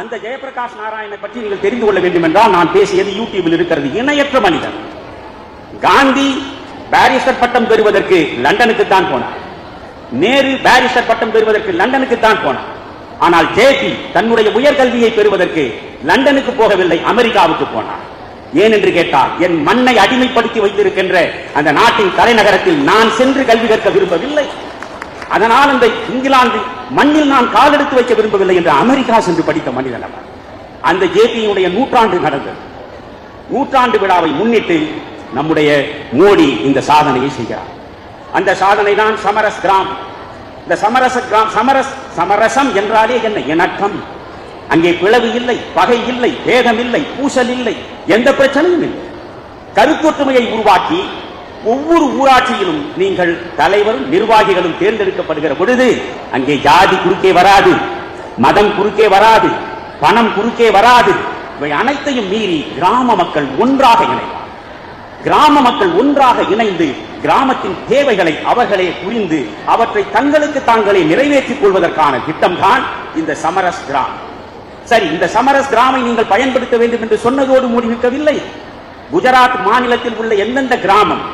அந்த ஜெயபிரகாஷ் நாராயணை பற்றி நீங்கள் தெரிந்து கொள்ள வேண்டும் என்றால் நான் பேசியது யூடியூபில் இருக்கிறது. இணையற்ற மனிதன் காந்தி பாரிஸ்டர் பட்டம் பெறுவதற்கு லண்டனுக்கு தான் போனார். நேரு பாரிஸ்டர் பட்டம் பெறுவதற்கு லண்டனுக்கு தான் போனார். ஆனால் ஜேபி தன்னுடைய உயர்கல்வியை பெறுவதற்கு லண்டனுக்கு போகவில்லை அமெரிக்காவுக்கு போனார். ஏன் என்று கேட்டால் என் மண்ணை அடிமைப்படுத்தி வைத்திருக்கின்ற அந்த நாட்டின் தலைநகரத்தில் நான் சென்று கல்வி கற்க விரும்பவில்லை. அதனால் அந்த இங்கிலாந்து மண்ணில் நான் காலெடுத்து வைக்க விரும்பவில்லை என்று அமெரிக்கா சென்று படித்த மனிதன் அவர் அந்த ஜேபியினுடைய நூற்றாண்டு நடந்தது. நூற்றாண்டு விழாவை முன்னிட்டு நம்முடைய மோடி இந்த சாதனையை செய்கிறார். அந்த சாதனை தான் சமரஸ் கிராம் இந்த சமரச கிராம் சமரஸ் சமரசம் என்றாலே என்ன? இணக்கம் அங்கே பிளவு இல்லை பகை இல்லை பேதம் இல்லை பூசல் இல்லை எந்த பிரச்சனையும் இல்லை. கருத்தொற்றுமையை உருவாக்கி ஒவ்வொரு ஊராட்சியிலும் நீங்கள் தலைவரும் நிர்வாகிகளும் தேர்ந்தெடுக்கப்படுகிற பொழுது அங்கே ஜாதி குறுக்கே வராது மதம் குறுக்கே வராது பணம் குறுக்கே வராது. இவை அனைத்தையும் மீறி கிராம மக்கள் ஒன்றாக இணைவார் கிராம மக்கள் ஒன்றாக இணைந்து கிராமத்தின் தேவைகளை அவர்களே புரிந்து அவற்றை தங்களுக்கு தாங்களே நிறைவேற்றிக் கொள்வதற்கான திட்டம்தான் இந்த சமரஸ் கிராம் சரி இந்த சமரஸ் கிராமை நீங்கள் பயன்படுத்த வேண்டும் என்று சொன்னதோடு முடிவிக்கவில்லை குஜராத் மாநிலத்தில் உள்ள எந்தெந்த கிராமம்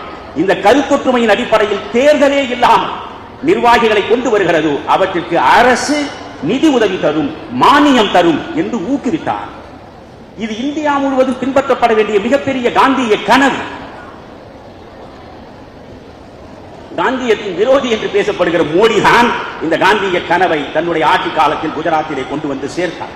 இந்த கருத்தொற்றுமையின் அடிப்படையில் தேர்தலே இல்லாமல் நிர்வாகிகளை கொண்டு வருகிறதோ. அவற்றிற்கு அரசு நிதி உதவி தரும் மானியம் தரும் என்று ஊக்குவித்தார். இது இந்தியா முழுவதும் பின்பற்றப்பட வேண்டிய மிகப்பெரிய காந்திய கனவு. காந்தியத்தின் விரோதி என்று பேசப்படுகிற மோடி தான் இந்த காந்திய கனவை தன்னுடைய ஆட்சி காலத்தில் குஜராத்திலே கொண்டு வந்து சேர்த்தார்.